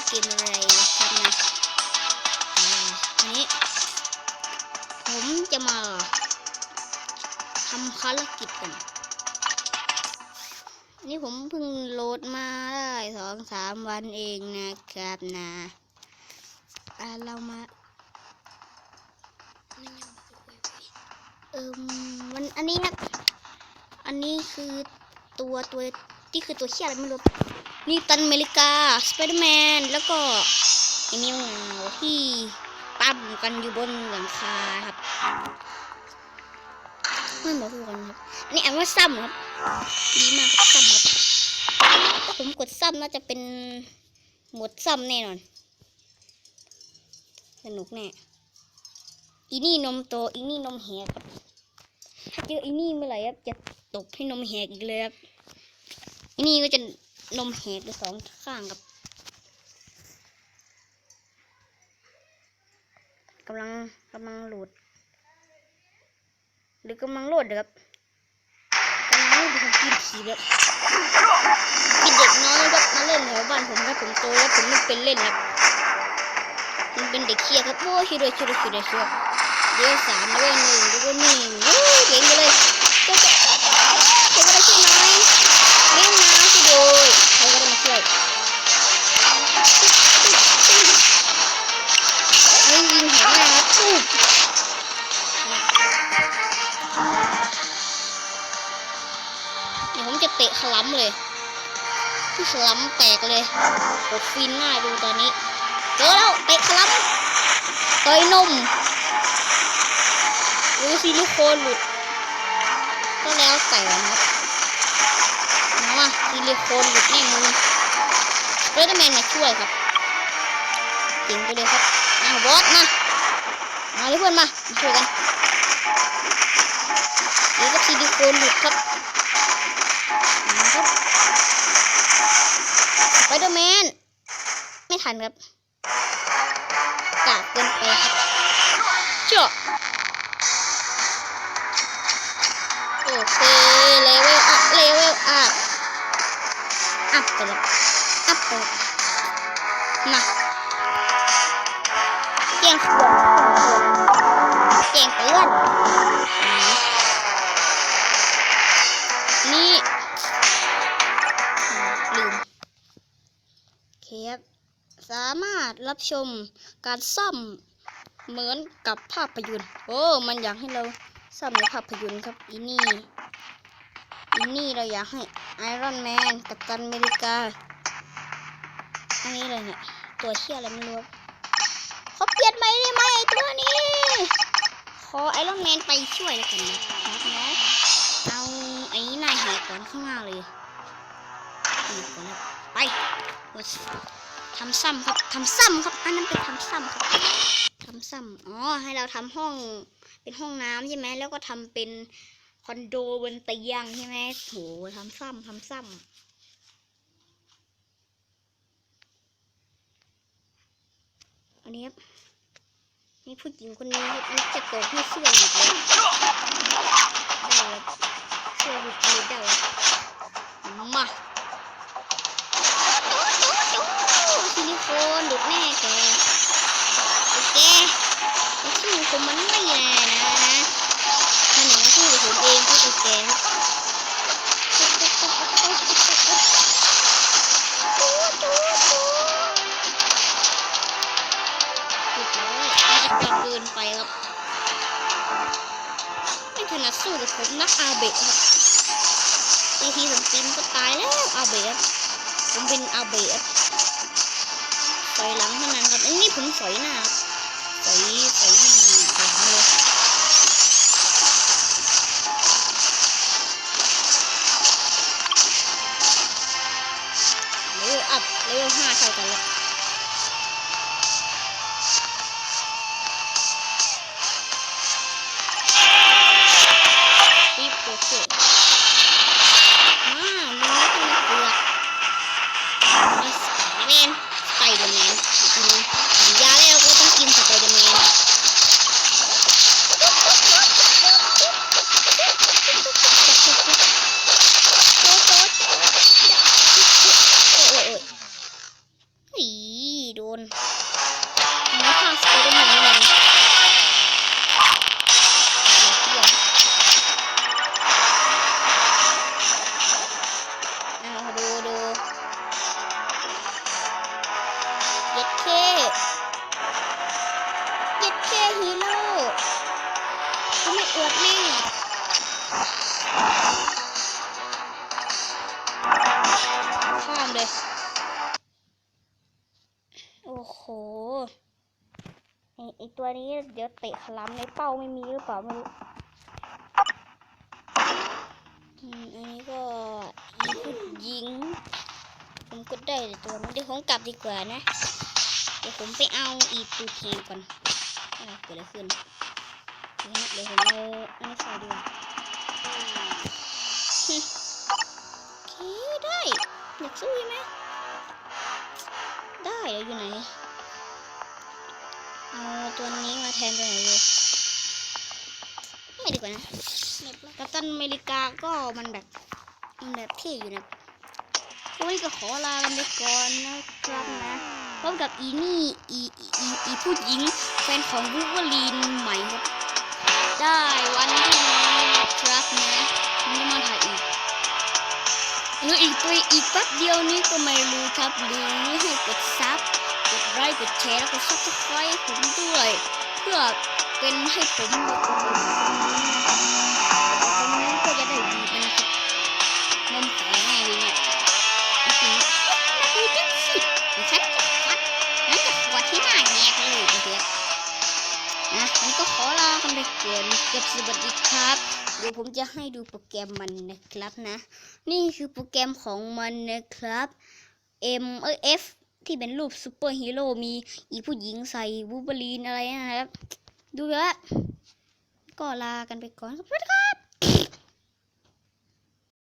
ก็เกมอะไรครับนะอ่าอันนี้ ผมจะมาทำภารกิจกันนนี้ผมเพิ่งโหลดมาได้สองสามวันเองนะครับนะอ่าเรามาเอิมมันอันนี้ครับอันนี้คือตัวตัว ที่คือตัวเชี่ยอะไรไม่รู้ นี่ตันอเมริกา สไปเดอร์แมน แล้วก็ไอ้นิวเหงาที่ปั๊มกันอยู่บนหลังคาครับไม่เหมือนกันครับอันนี้อ่านว่าซ้ำครับ ดีมากครับซ้ำครับถ้าผมกดซ้ำน่าจะเป็นหมดซ้ำแน่นอน สนุกแน่ อีนี่นมโต อีนี่นมแหกครับ ถ้าเจออีนี่เมื่อไหร่ครับ จะตบให้นมแหกอีกเลยครับอีนี่ก็จะ นมแหกไปสองข้างครับกำลังกำลังโหลด หรือกำลังโหลดเด้อครับกำลังโหลดเป็นกินผีแบบมีเด็กน้อยครับมาเล่นแถวบ้านผมครับผมโตแล้วผมไม่เป็นเล่นครับมันเป็นเด็กเคียครับโอ้ช่วยด้วยช่วยด้วยช่วยด้วยช่วยด้วยเดี๋ยวสามเดี๋ยวหนึ่งเดี๋ยวหนึ่งโอ้ยเก่งไปเลยเจ๊ เตะขลัมเลยที่ขลัมแตกเลยโอ้ฟินมาดูตอนนี้เจอแล้วเตะขลัมต่อยนมหรือซิลิโคนหลุด ก็แล้วแต่นะครับนะว่าซิลิโคนหลุดแน่มือเรดแมนมาช่วยครับเจ๋งไปเลยครับอ้าวบอสมามาเลยเพื่อนมามาช่วยกันเดี๋ยวก็ซิลิโคนหลุดครับ ครับไปดอร์แมนไม่ทันครับกากเกินไปครับเจาะโอเคเลเวลอัพเลเวลอัพอัพไปเลยอัพไปมาแจ้งขบวนแจ้งเตือน รับชมการซ่อมเหมือนกับภาพยนตร์โอ้มันอยากให้เราซ่อมในภาพยนตร์ครับอีนี่อีนี่เราอยากให้ไอรอนแมนกัปตันอเมริกาอันนี้เลยเนี่ยตัวเชี่ยอะไรไม่รู้เขาเปลี่ยนไหมได้ไหมไอตัวนี้ขอไอรอนแมนไปช่วยแล้วกันนะครับนะเอาไอ้นายแหกก่อนข้างหน้าเลยนี่ก่อนนะไปวัด ทำซ้ำครับทำซ้ำครับ อันนั้นเป็นทำซ้ำครับทำซ้ำอ๋อให้เราทำห้องเป็นห้องน้ำใช่ไหมแล้วก็ทำเป็นคอนโดบนเตียงใช่ไหมโหทำซ้ำทำซ้ำอันนี้ครับนี่ผู้หญิงคนนี้นี่จะตกให้เสื้อหลุดเลยได้ครับเสื้อหลุดเลยได้ครับมา ซิลิโคนหลุดแน่แกโอเคไอ้ชื่อผมมันไม่แน่นะนะมันหนึ่งชื่อผมเองก็โอเคเกินไปครับไม่ถนัดสู้กับผมนักอาเบะครับทีทีผมตีมก็ตายแล้วอาเบะผมเป็นอาเบะ อยหลังเท่านั้นครับอันนี้ผมสอยหน้าครับสอยสอยหน้าสอยเลยเลเวลอัพเลเวลห้าเท่ากันแล้ว ทำไม่อวดแม่ข้ามเลย โอ้โหไอตัวนี้เดี๋ยวเตะขล้ำในเป้าไม่มีหรือเปล่าไม่รู้อันนี้ก็ยิงยิง ผมก็ได้ต่ตัวนี้เดี๋ยวผมกลับดีกว่านะ เดี๋ยวผมไปเอาอีตูเทงก่อนอะไรเกิดอะไรขึ้น เดี๋ยวนะเดี๋ยวผมเอาอันนี้ใส่ดีกว่าฮึโอเคได้ อยากสู้ใช่ไหมได้เดี๋ยวอยู่ไหน เอาตัวนี้มาแทนตัวไหนดีไม่ดีกว่านะกัปตันอเมริกาก็มันแบบ มันแบบเท่อยู่นะวันนี้ก็ขอลากันไปก่อนนะครับนะพบกับอีนี่อีอีอีอีผู้หญิงแฟนของวูเวอรีนใหม่ครับ ได้วันที่นี้นะครับนะผมจะมาถ่ายอีกหรืออีกตัวอีกแป๊บเดียวนี้ก็ไม่รู้ครับหรือให้กดซับกดไลค์กดแชร์แล้วก็ซับสไครต์ผมด้วย เพื่อเป็นให้ผมแบบากันไปก่อนกับสวัสดีครับ เดี๋ยวผมจะให้ดูโปรแกรมมันนะครับนะ นี่คือโปรแกรมของมันนะครับ M เอ F ที่เป็นรูปซูเปอร์ฮีโร่ มีอีผู้หญิงใส่วูเบอรีนอะไรนะครับ ดูแล้วก็ลากันไปก่อนสวัสดีครับ